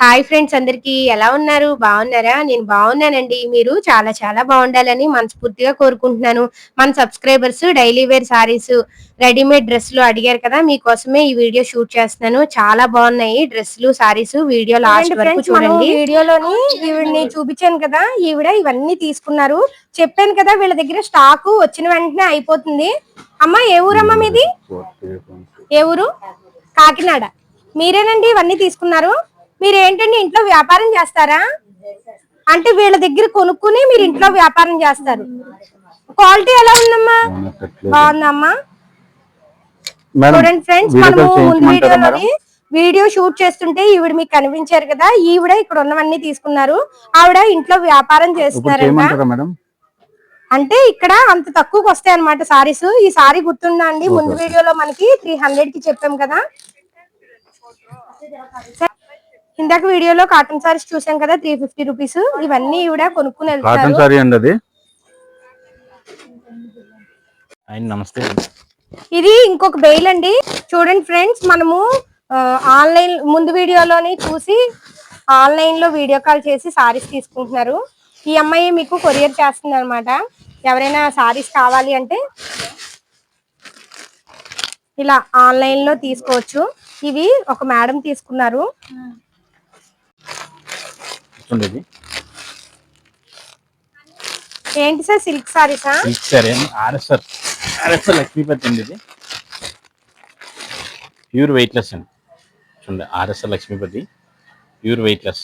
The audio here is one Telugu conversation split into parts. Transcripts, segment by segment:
హాయ్ ఫ్రెండ్స్ అందరికి ఎలా ఉన్నారు? బాగున్నారా? నేను బాగున్నానండి. మీరు చాలా చాలా బాగుండాలని మనస్ఫూర్తిగా కోరుకుంటున్నాను. మన subscribers daily wear saris readymade డ్రెస్సులు అడిగారు కదా మీకోసమే ఈ వీడియో షూట్ చేస్తున్నాను. చాలా బాగున్నాయి డ్రెస్సులు సారీస్ వీడియో లాస్ట్ వరకు చూడండి. వీడియోలోని ఈవిడ్ని చూపించాను కదా ఈవిడ ఇవన్నీ తీసుకున్నారు. చెప్పాను కదా వీళ్ళ దగ్గర స్టాక్ వచ్చిన వెంటనే అయిపోతుంది. అమ్మ ఏ ఊరమ్మా మీది? ఏ ఊరు? కాకినాడ. మీరేనండి ఇవన్నీ తీసుకున్నారు? మీరు ఏంటండి ఇంట్లో వ్యాపారం చేస్తారా? అంటే వీళ్ళ దగ్గర కొనుక్కుని మీరు ఇంట్లో వ్యాపారం చేస్తారు. క్వాలిటీ ఎలా ఉందమ్మా? బాగుందమ్మా. చూడండి ఫ్రెండ్స్ మనము ముందు వీడియోలోని వీడియో షూట్ చేస్తుంటే ఈవిడ మీకు కనిపించారు కదా ఈవిడ ఇక్కడ ఉన్నవన్నీ తీసుకున్నారు. ఆవిడ ఇంట్లో వ్యాపారం మేడం? అంటే ఇక్కడ అంత తక్కువకి వస్తాయి అనమాట సారీస్. ఈ సారీ గుర్తుందా అండి? ముందు వీడియోలో మనకి త్రీ హండ్రెడ్కి చెప్పాం కదా. సరే, ఇందాక వీడియోలో కాటన్ సారీస్ చూసాం కదా త్రీ ఫిఫ్టీ రూపీస్ ఇవన్నీ ఈవిడ కొనుక్కుని కాటన్ వెళ్తారు సారీ అండి అది నమస్తే. ఇది ఇంకొక బెయిల్ అండి. చూడండి ఫ్రెండ్స్ మనము ఆన్లైన్ ముందు వీడియోలోని చూసి ఆన్లైన్లో వీడియో కాల్ చేసి సారీస్ తీసుకుంటున్నారు. ఈ అమ్మాయి మీకు కొరియర్ చేస్తుంది అనమాట ఎవరైనా సారీస్ కావాలి అంటే ఇలా ఆన్లైన్లో తీసుకోవచ్చు. ఇవి ఒక మేడం తీసుకున్నారు. ఇది ఏంటి sir silk సారీసా silk sari RSR RSR Lakshmipati అండి ఇది ప్యూర్ వెయిట్లెస్ అండి. చూడండి RSR Lakshmipati pure weightless.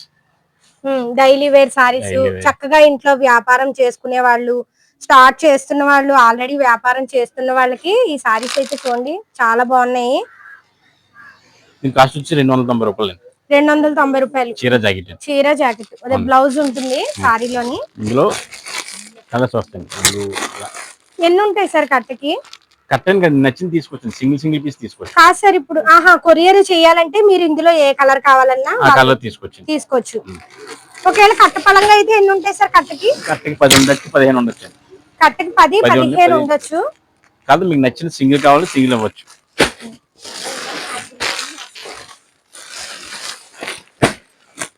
Daily wear saris. చక్కగా ఇంట్లో వ్యాపారం చేసుకునే వాళ్ళు స్టార్ట్ చేస్తున్న వాళ్ళు ఆల్రెడీ వ్యాపారం చేస్తున్న వాళ్ళకి ఈ సారీస్ అయితే చూడండి చాలా బాగున్నాయి. దీని కాస్ట్ వచ్చి రెండు వందల తొంభై రూపాయలు రెండు వందల తొంభై రూపాయలు. చీర జాకెట్ చీర జాకెట్. అదే బ్లౌజ్ ఉంటుంది సారీలోని. ఇందులో కలర్స్ వస్తాయి ఎన్ని ఉంటాయి సార్ కట్టకి? కట్టన్ కదా నచ్చింది తీసుకొచ్చింది సింగిల్ సింగిల్ పీస్ తీసుకొచ్చింది కాదు సార్ ఇప్పుడు ఆహా కొరియర్ చేయాలంటే మీరు ఇందులో ఏ కలర్ కావాలన్నా ఆ కలర్ తీసుకొచ్చింది తీసుకోవచ్చు. ఒకవేళ కట్ట పలంగా అయితే ఎన్ని ఉంటాయి సార్ కట్టకి? కట్టకి పది ఉండొచ్చు పదిహేను ఉండొచ్చు కట్టకి పది పదిహేను పది. ఉండొచ్చు. కాదు మీకు నచ్చిన సింగిల్ కావాలి సింగిల్ అవ్వచ్చు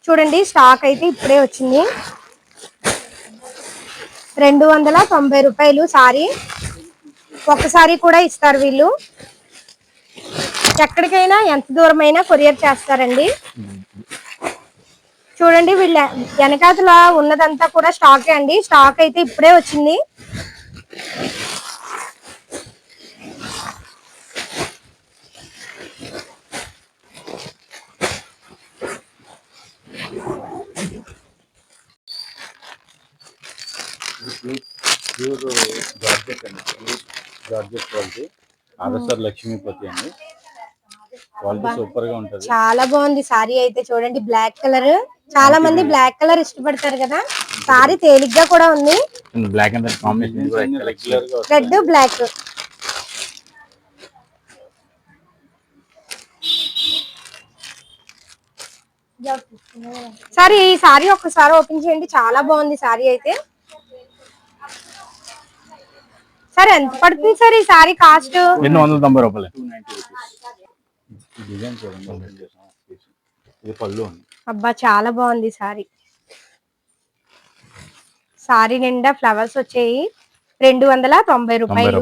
చూడండి స్టాక్ అయితే ఇప్పుడే వచ్చింది. రెండు వందల తొంభై రూపాయలు సారీ. ఒకసారి కూడా ఇస్తారు వీళ్ళు. ఎక్కడికైనా ఎంత దూరమైనా కొరియర్ చేస్తారండి. చూడండి వీళ్ళ వెనకాతల ఉన్నదంతా కూడా స్టాకే అండి. స్టాక్ అయితే ఇప్పుడే వచ్చింది. ప్యూర్ జార్జెట్ అండి. Pure georgette quality RSR Lakshmipati అండి. క్వాలిటీ సూపర్గా ఉంటది. చాలా బాగుంది సారీ అయితే చూడండి బ్లాక్ కలర్. చాలా మంది బ్లాక్ కలర్ ఇష్టపడతారు కదా. సారీ తేలిగ్గా కూడా ఉంది. బ్లాక్ అండ్ రెడ్ కాంబినేషన్ కూడా రెగ్యులర్గా రెడ్ బ్లాక్ సరే ఈ సారీ ఒక్కసారి ఓపెన్ చేయండి. చాలా బాగుంది సారీ అయితే. సరే ఎంత పడుతుంది సార్ ఈ సారీ కాస్ట్? రెండు వందల తొంభై రూపాయలు. డిజైన్ చూడండి ఇది పళ్ళు ఉంది. అబ్బా చాలా బాగుంది సారీ. సారీ నిండా ఫ్లవర్స్ వచ్చాయి. రెండు వందల తొంభై రూపాయలు.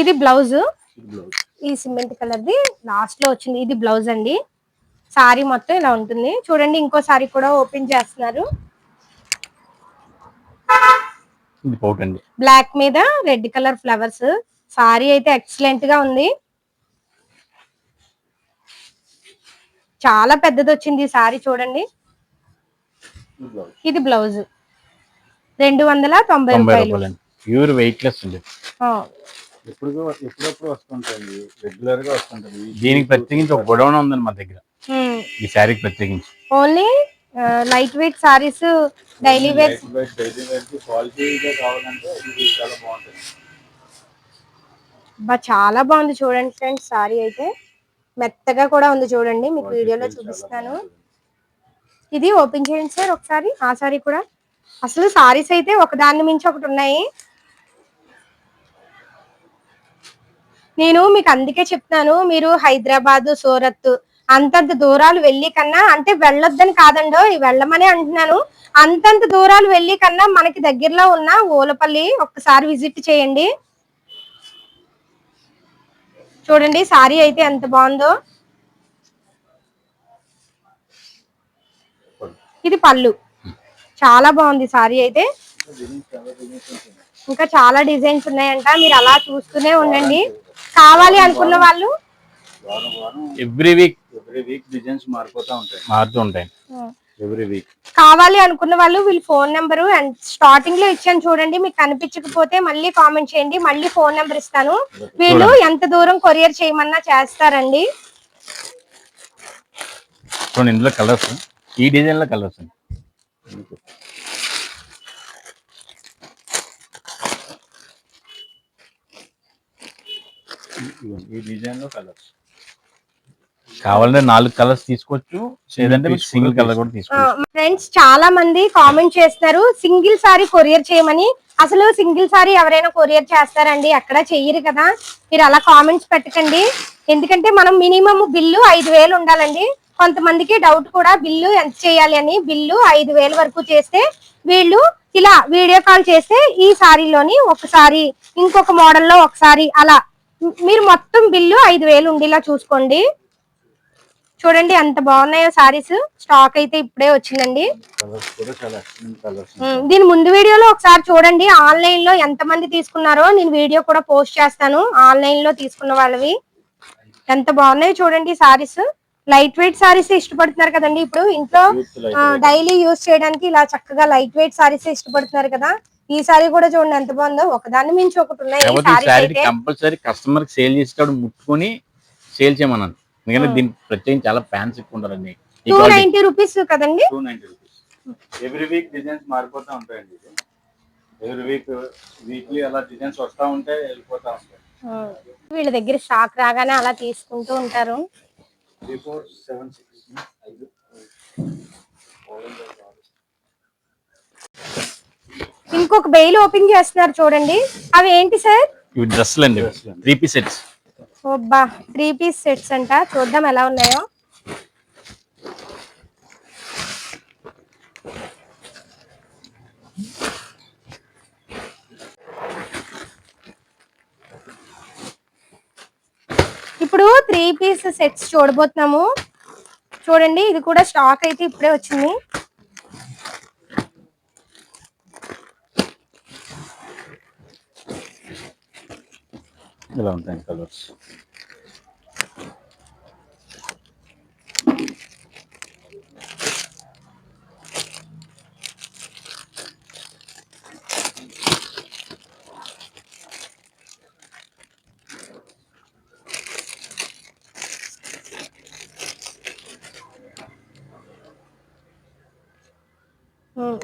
ఇది బ్లౌజ్. బ్లౌజ్. ఈ సిమెంట్ కలర్ ది లాస్ట్లో వచ్చింది. ఇది బ్లౌజ్ అండి. సారీ మొత్తం ఇలా ఉంటుంది. చూడండి ఇంకో సారీ కూడా ఓపెన్ చేస్తున్నారు. ఇది పౌట్ అండి బ్లాక్ మీద రెడ్ కలర్ ఫ్లవర్స్ సారీ అయితే ఎక్సలెంట్గా ఉంది. చాలా పెద్దది వచ్చింది ఈ సారీ చూడండి. ఇది బ్లౌజ్ రెండు వందల తొంభై రూపాయలు. ప్యూర్ ఎప్పుడు ఎప్పుడప్పుడు రెగ్యులర్గా వస్తుంటది. దీనికి ప్రత్యేకించి ఒక గొడవన ఉందండి మా దగ్గర. ఈ శారీకి ప్రత్యేకించి. Only light weight saris daily wear బా చాలా బాగుంది చూడండి ఫ్రెండ్స్ సారీ అయితే. మెత్తగా కూడా ఉంది చూడండి మీకు వీడియోలో చూపిస్తాను ఇది ఓపెన్ చేయండి సార్ ఒకసారి ఆ సారీ కూడా. అసలు సారీస్ అయితే ఒకదాని మించి ఒకటి ఉన్నాయి. నేను మీకు అందుకే చెప్తాను మీరు హైదరాబాద్ సూరత్ అంతంత దూరాలు వెళ్ళి కన్నా అంటే వెళ్ళొద్దని కాదండో వెళ్ళమని అంటున్నాను. అంతంత దూరాలు వెళ్ళి కన్నా మనకి దగ్గరలో ఉన్న ఓలపల్లి ఒక్కసారి విజిట్ చేయండి. చూడండి సారీ అయితే ఎంత బాగుందో. ఇది పళ్ళు. చాలా బాగుంది సారీ అయితే. ఇంకా చాలా డిజైన్స్ ఉన్నాయంట మీరు అలా చూస్తూనే ఉండండి. కావాలి అనుకున్న వాళ్ళు. Every week every week designs మారిపోతా ఉంటాయి. మారుతూ ఉంటాయి. ఎవ్రీ వీక్ కావాలి అనుకున్న వాళ్ళు వీళ్ళ ఫోన్ నెంబర్ అండ్ స్టార్టింగ్లో ఇచ్చాను చూడండి మీకు కనిపించకపోతే మళ్ళీ కామెంట్ చేయండి మళ్ళీ ఫోన్ నెంబర్ ఇస్తాను. వీళ్ళు ఎంత దూరం కొరియర్ చేయమన్నా చేస్తారండి. చూడండి ఇందులో కలర్స్ ఈ డిజైన్లో కలర్స్ ఈ డిజైన్లో కలర్స్ కావాలంటే నాలుగు కలర్స్ తీసుకోవచ్చు లేదంటే సింగిల్ కలర్ కూడా తీసుకోవచ్చు. ఫ్రెండ్స్ చాలా మంది కామెంట్ చేస్తున్నారు సింగిల్ సారీ కొరియర్ చేయమని. అసలు సింగిల్ సారీ ఎవరైనా కొరియర్ చేస్తారండి ఎక్కడ చెయ్యరు కదా. మీరు అలా కామెంట్స్ పెట్టకండి. ఎందుకంటే మనం మినిమం బిల్లు ఐదు వేలు ఉండాలండి. కొంతమందికి డౌట్ కూడా బిల్లు ఎంత చేయాలి అని బిల్లు ఐదు వేలు వరకు చేస్తే వీళ్ళు ఇలా వీడియో కాల్ చేస్తే ఈ సారీలోని ఒకసారి ఇంకొక మోడల్లో ఒకసారి అలా. మీరు మొత్తం బిల్లు ఐదు వేలు ఉండేలా చూసుకోండి. చూడండి ఎంత బాగున్నాయో సారీస్. స్టాక్ అయితే ఇప్పుడే వచ్చిందండి. దీని ముందు వీడియోలో ఒకసారి చూడండి. ఆన్లైన్లో ఎంత మంది తీసుకున్నారో నేను వీడియో కూడా పోస్ట్ చేస్తాను. ఆన్లైన్లో తీసుకున్న వాళ్ళవి. ఎంత బాగున్నాయో చూడండి సారీస్. లైట్ వెయిట్ సారీస్ ఇష్టపడుతున్నారు కదండి ఇప్పుడు. ఇంట్లో డైలీ యూస్ చేయడానికి ఇలా చక్కగా లైట్ వెయిట్ సారీస్ ఇష్టపడుతున్నారు కదా. ఈ సారీ కూడా చూడండి ఎంత బాగుందో. ఒకదాన్ని మించి ఒకటి ఉన్నాయి కస్టమర్ సేల్ చేసేటప్పుడు ముట్టుకొని సేల్ చేయమన్నాను ఎందుకంటే దీనికి ప్రత్యేകം చాలా ఫ్యాన్స్ ఎక్కువ ఉంటారండి. టూ. నైన్టీ రూపీస్ కదండి? Two ninety rupees every week designs మారిపోతా ఉంటాయండి ఇది. ఎవ్రీ వీక్ వీక్లీ అలా డిజైన్స్ వస్తా ఉంటాయి వెళ్ళిపోతా ఉంటాయి. వీళ్ళ దగ్గర స్టాక్ రాగానే అలా తీసుకుంటూ ఉంటారు. త్రీ ఫోర్ సెవెన్ సిక్స్ ఇంకొక బెయిల్ ఓపెన్ చేస్తున్నారు చూడండి. అవి ఏంటి సార్? ఇవి డ్రెస్సులు అండి త్రీ పీస్ సెట్స్ ఓబ్బా త్రీ పీస్ సెట్స్ అంట. చూద్దాం ఎలా ఉన్నాయో. ఇప్పుడు త్రీ పీస్ సెట్స్ చూడబోతున్నాము. చూడండి ఇది కూడా స్టాక్ అయితే ఇప్పుడే వచ్చింది. ఇలా ఉంటాయి కలర్స్.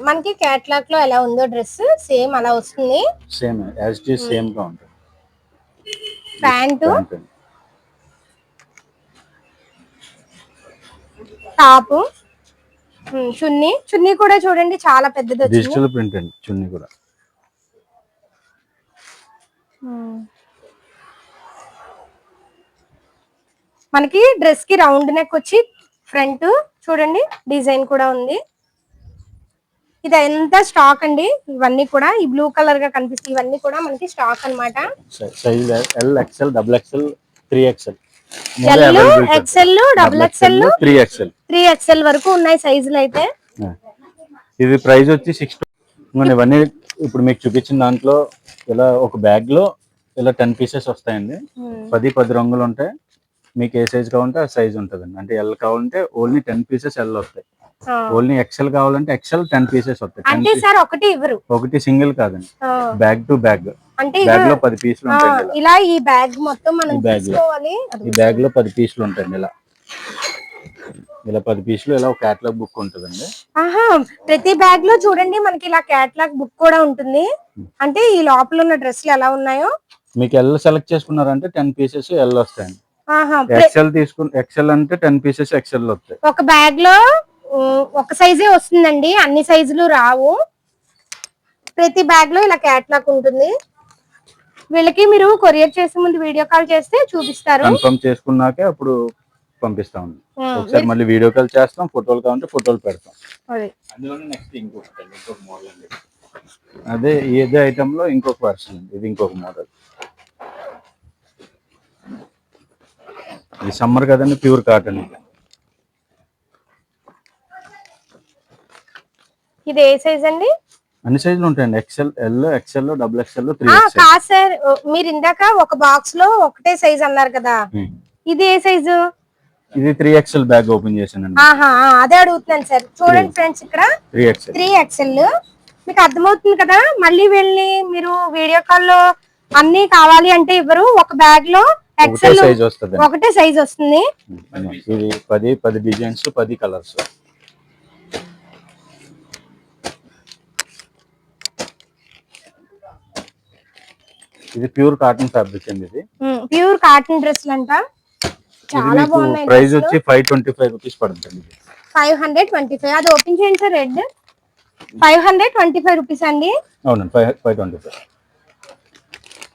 మనకి క్యాట్లాగ్లో ఎలా ఉందో డ్రెస్ సేమ్ అలా వస్తుంది. సేమ్ యాజ్ సేమ్గా ఉంటుంది. ప్యాంటు. టాపు. చున్నీ. చున్నీ కూడా చూడండి చాలా పెద్దది వచ్చింది. డిజిటల్ ప్రింట్ అండి చున్నీ కూడా. మనకి డ్రెస్కి రౌండ్ నెక్ వచ్చి ఫ్రంట్ చూడండి డిజైన్ కూడా ఉంది. ఇది ఎంత స్టాక్ అండి? ఇవన్నీ కూడా ఈ బ్లూ కలర్గా కనిపిస్తాయి ఇవన్నీ కూడా మనకి స్టాక్ అన్నమాట. Size L XL double XL three XL L XL double XL three XL three XL వరకు ఉన్నాయి సైజులు అయితే. ఇది ప్రైస్ వచ్చి సిక్స్ ఇవన్నీ ఇప్పుడు మీకు చూపించిన దాంట్లో ఇలా ఒక బ్యాగ్లో ఇలా టెన్ పీసెస్ వస్తాయండి. పది పది రంగులు ఉంటాయి. మీకు ఏ సైజ్ కావాలంటే ఆ సైజ్ ఉంటుందండి. అంటే ఎల్ కావాలంటే ఓన్లీ టెన్ పీసెస్ ఎల్ వస్తాయి. ఓన్లీ ఎక్సెల్ కావాలంటే ఎక్సెల్ టెన్ పీసెస్ వస్తాయి. 10 అంటే సార్ ఒకటి ఇవ్వరు. ఒకటి సింగిల్ కాదండి. బ్యాగ్ టు బ్యాగ్ అంటే బ్యాగ్లో పది పీసులు ఆ, ఉంటాయండి ఇలా ఈ బ్యాగ్ మొత్తం మనం bag లో. ఈ బ్యాగ్లో పది పీసులు ఉంటాయండి ఇలా. ఇలా పది పీసులు ఇలా ఒక క్యాటలాగ్ బుక్ ఉంటుందండి. ఆహా ప్రతి బ్యాగ్లో చూడండి మనకి ఇలా క్యాట్లాగ్ బుక్ కూడా ఉంటుంది. అంటే ఈ లోపల ఉన్న డ్రెస్సులు ఎలా ఉన్నాయో. మీకు ఎల్ సెలెక్ట్ చేసుకున్నారంటే టెన్ పీసెస్ ఎల్ వస్తాయండి. ఎక్సెల్ తీసుకుని ఎక్సెల్ అంటే టెన్ పీసెస్ ఎక్సెల్ వస్తాయి. ఒక బ్యాగ్లో ఒక సైజే వస్తుందండి. అన్ని సైజులు రావు. ప్రతి బ్యాగ్లో ఇలా క్యాట్లాగ్ ఉంటుంది. వీళ్ళకి మీరు కొరియర్ చేసే ముందు వీడియో కాల్ చేస్తే చూపిస్తారు. కన్ఫర్మ్ చేసుకున్నాకే అప్పుడు పంపిస్తాం ఒకసారి మళ్ళీ వీడియో కాల్ చేస్తాం ఫోటోలు కావాలంటే ఫోటోలు పెడతాం. అందులోనే నెక్స్ట్ ఇంకొకటి అండి, ఇంకొక మోడల్ అండి. అదే ఇదే ఐటమ్లో ఇంకొక వర్షన్ అండి ఇది ఇంకొక మోడల్ ఇది సమ్మర్ కదండి ప్యూర్ కాటన్ ఇది. ఇది ఏ సైజ్ అండి? అన్ని సైజులు ఉంటాయండి. XL L XL double XL three కాదు సార్. మీరు ఇందాక ఒక బాక్స్లో ఒకటే సైజ్ అన్నారు కదా. ఇది ఏ సైజు ఇది త్రీ ఎక్సెల్ బ్యాగ్ ఓపెన్ చేశానండి. అదే అడుగుతున్నాను సార్. చూడండి ఫ్రెండ్స్ ఇక్కడ. త్రీ ఎక్సెల్ మీకు అర్థమవుతుంది కదా? మళ్ళీ వెళ్ళి మీరు వీడియో కాల్లో అన్ని కావాలి అంటే ఇవ్వరు. ఒక బ్యాగ్లో వస్తుంది ఒకటే సైజ్ వస్తుంది. ఇది పది పది డిజైన్స్ పది కలర్స్ ఇది ప్యూర్ కాటన్ ఫ్యాబ్రిక్ అండి ఇది. ప్యూర్ కాటన్ డ్రెస్లు అంట. చాలా బాగున్నాయి ప్రైస్ వచ్చి ఫైవ్ ట్వంటీ ఫైవ్ రూపీస్ పడుతుంది. Five hundred twenty five. అది ఓపెన్ చేయండి sir red. Five hundred twenty five rupees అండి. అవునండి five five twenty five.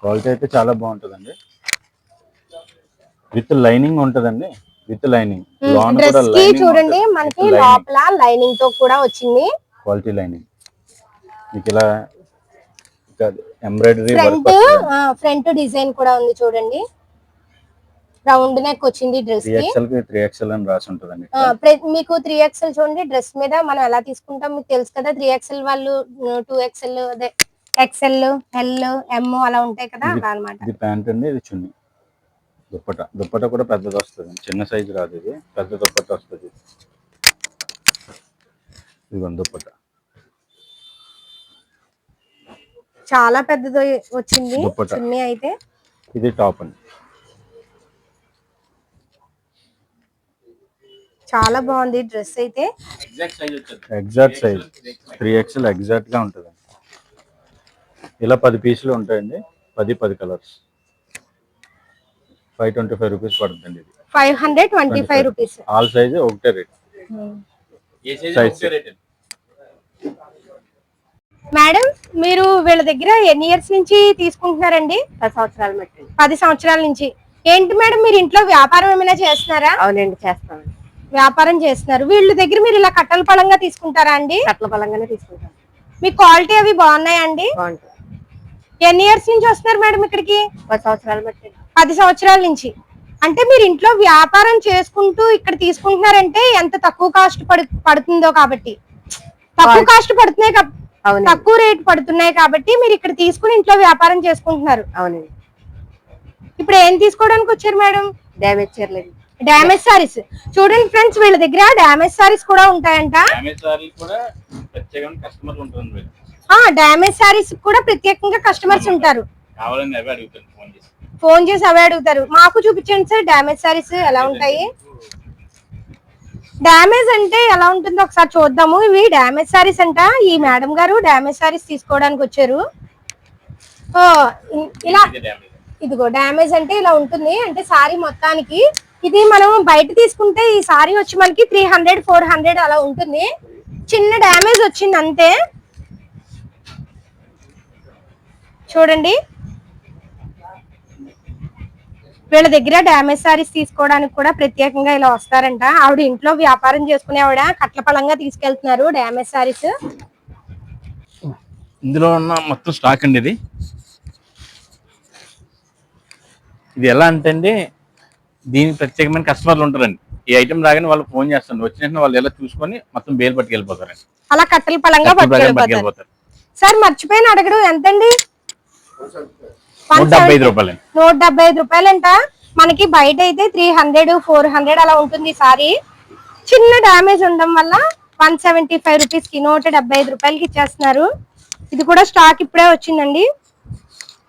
Quality అయితే చాలా బాగుంటుందండి. విత్ లైనింగ్ ఉంటుందండి. With lining. డ్రెస్కి చూడండి మనకి లోపల లైనింగ్. తో కూడా వచ్చింది. Quality lining. మీకు ఇలా ఎంబ్రాయిడరీ ఫ్రంట్ ఫ్రంట్ డిజైన్ కూడా ఉంది చూడండి. రౌండ్ నెక్ వచ్చింది డ్రెస్కి. త్రీ ఎక్స్ఎల్ అని రాసి ఉంటుందండి మీకు త్రీ ఎక్స్ఎల్ చూడండి డ్రెస్ మీద మనం ఎలా తీసుకుంటాం మీకు తెలుసు కదా త్రీ ఎక్స్ఎల్ వాళ్ళు టూ ఎక్స్ఎల్ అదే ఎక్స్ఎల్ ఎల్ ఎమ్ అలా ఉంటాయి కదా అలా అనమాట ఇది ప్యాంట్ అండి ఇది చున్నీ. దుప్పట దుప్పట కూడా పెద్దది వస్తుంది చిన్న సైజు రాదు ఇది. పెద్ద దుప్పట వస్తుంది. ఇది దుప్పట. చాలా పెద్దది వచ్చింది. చున్నీ అయితే. ఇది టాప్ అండి. చాలా బాగుంది డ్రెస్ అయితే. ఎగ్జాక్ట్ సైజ్ త్రీ ఎక్స్ఎల్ ఎగ్జాక్ట్గా ఉంటుంది ఇలా పది పీసులు ఉంటాయండి. పది పది colours. Five twenty five rupees పడుతుంది ఇది five hundred twenty five rupees all size ఒకటే రేట్ సైజ్ మేడం మీరు వీళ్ళ దగ్గర ఎన్ని ఇయర్స్ నుంచి తీసుకుంటున్నారండి? పది సంవత్సరాలు మట్టి. పది సంవత్సరాల నుంచి. ఏంటి మేడం మీరు ఇంట్లో వ్యాపారం ఏమైనా చేస్తున్నారా? అవునండి చేస్తాం. వ్యాపారం చేస్తున్నారు. వీళ్ళ దగ్గర మీరు ఇలా కట్టల పళంగా తీసుకుంటారా అండి? కట్ల బలంగానే తీసుకుంటాం. మీ క్వాలిటీ అవి బాగున్నాయా అండి? బాగుంటుంది ఎన్ని ఇయర్స్ నుంచి వస్తున్నారు మేడం ఇక్కడికి? పది సంవత్సరాలు పది సంవత్సరాల నుంచి. అంటే మీరు ఇంట్లో వ్యాపారం చేసుకుంటూ ఇక్కడ తీసుకుంటున్నారంటే ఎంత తక్కువ కాస్ట్ పడు పడుతుందో కాబట్టి. తక్కువ కాస్ట్ పడుతున్నాయి తక్కువ రేట్ పడుతున్నాయి కాబట్టి మీరు ఇక్కడ తీసుకుని ఇంట్లో వ్యాపారం చేసుకుంటున్నారు. అవునండి. ఇప్పుడు ఏం తీసుకోవడానికి వచ్చారు మేడం? డ్యామేజ్ చీరలేదు డామేజ్ సారీస్. చూడండి ఫ్రెండ్స్ వీళ్ళ దగ్గర డామేజ్ సారీస్ కూడా ఉంటాయంట. కూడా ప్రత్యేకంగా కస్టమర్లు ఉంటుంది ఆ డామేజ్ సారీస్ కూడా ప్రత్యేకంగా కస్టమర్స్ ఉంటారు. ఫోన్ చేసి. ఫోన్ చేసి అవే అడుగుతారు. మాకు చూపించండి సార్ డామేజ్ సారీస్ ఎలా ఉంటాయి? డామేజ్ అంటే ఎలా ఉంటుందో ఒకసారి చూద్దాము. ఇవి డామేజ్ సారీస్ అంట. ఈ మేడం గారు డామేజ్ సారీస్ తీసుకోవడానికి వచ్చారు. ఇలా ఇదిగో డామేజ్ అంటే ఇలా ఉంటుంది. అంటే సారీ మొత్తానికి. ఇది మనం బయట తీసుకుంటే ఈ సారీ వచ్చి మనకి త్రీ హండ్రెడ్ ఫోర్ హండ్రెడ్ అలా ఉంటుంది. చిన్న డ్యామేజ్ వచ్చింది అంతే. చూడండి. వీళ్ళ దగ్గర డ్యామేజ్ సారీస్ తీసుకోవడానికి కూడా ప్రత్యేకంగా ఇలా వస్తారంట. ఆవిడ ఇంట్లో వ్యాపారం చేసుకునే ఆవిడ కట్ల పలంగా తీసుకెళ్తున్నారు డ్యామేజ్ సారీస్ ఇందులో ఉన్న మొత్తం స్టాక్ అండి ఇది. ఇది ఎలా అంటే అండి దీనికి ప్రత్యేకమైన కస్టమర్లు ఉంటారండి. ఈ ఐటమ్ రాగానే వాళ్ళు ఫోన్ చేస్తారు. వచ్చిన వెంటనే వాళ్ళు ఎలా చూసుకొని మొత్తం బేలు పట్టుకెళ్ళిపోతారండి. అలా కట్టల పలంగా పట్టుకెళ్ళిపోతారు. సార్ మర్చిపోయిన అడగడం. ఎంతండి? రూపాయలు. నూట డెబ్బై ఐదు రూపాయలంట. మనకి బయట అయితే త్రీ హండ్రెడ్ ఫోర్ హండ్రెడ్ అలా ఉంటుంది సారీ. చిన్న డ్యామేజ్ ఉండడం వల్ల వన్ సెవెంటీ ఫైవ్ రూపీస్కి నూట డెబ్బై ఐదు రూపాయలకి ఇచ్చేస్తున్నారు. ఇది కూడా స్టాక్ ఇప్పుడే వచ్చిందండి.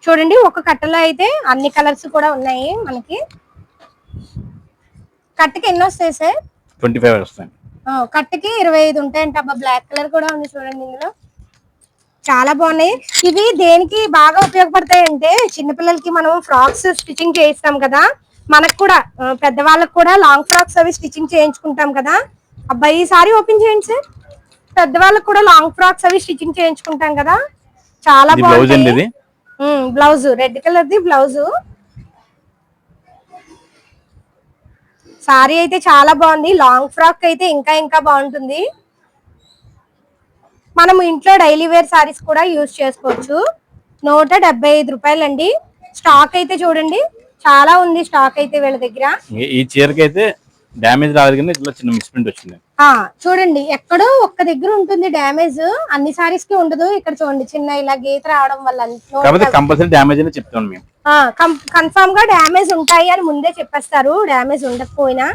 చూడండి ఒక కట్టలో అయితే అన్ని కలర్స్ కూడా ఉన్నాయి మనకి. కట్టకి ఎన్ని వస్తాయి సార్? ట్వంటీ ఫైవ్ వస్తాయి. కట్టకి ఇరవై ఐదు ఉంటాయంట. అబ్బా బ్లాక్ కలర్ కూడా ఉంది చూడండి ఇందులో. చాలా బాగున్నాయి. ఇవి దేనికి బాగా ఉపయోగపడతాయి అంటే చిన్నపిల్లలకి మనం ఫ్రాక్స్ స్టిచ్చింగ్ చేయిస్తాం కదా. మనకు కూడా పెద్దవాళ్ళకి కూడా లాంగ్ ఫ్రాక్స్ అవి స్టిచ్చింగ్ చేయించుకుంటాం కదా. అబ్బాయి ఈ సారీ ఓపెన్ చేయండి సార్. పెద్దవాళ్ళకి కూడా లాంగ్ ఫ్రాక్స్ అవి స్టిచ్చింగ్ చేయించుకుంటాం కదా. చాలా బాగుంది blouse red colour the blouse. Sorry అయితే చాలా బాగుంది. లాంగ్ ఫ్రాక్ అయితే ఇంకా ఇంకా బాగుంటుంది. మనం ఇంట్లో డైలీ వేర్ సారీస్ కూడా యూజ్ చేసుకోవచ్చు. నూట డెబ్బై ఐదు రూపాయలండి. స్టాక్ అయితే చూడండి. చాలా ఉంది స్టాక్ అయితే వీళ్ళ దగ్గర. ఈ- చీరకి అయితే డ్యామేజ్ రాలేదు కానీ ఇట్లా చిన్న మిస్ప్రింట్ వచ్చింది. ఆ చూడండి. ఎక్కడో ఒక్క దగ్గర ఉంటుంది డ్యామేజ్ అన్ని సారీస్కి ఉండదు. ఇక్కడ చూడండి చిన్న ఇలా గీత రావడం వల్ల కంపల్సరీ డ్యామేజ్ అని చెప్తాను మేము. ఆ కన్ఫర్మ్గా డ్యామేజ్ ఉంటాయి అని ముందే చెప్పేస్తారు. డ్యామేజ్ ఉండకపోయినా.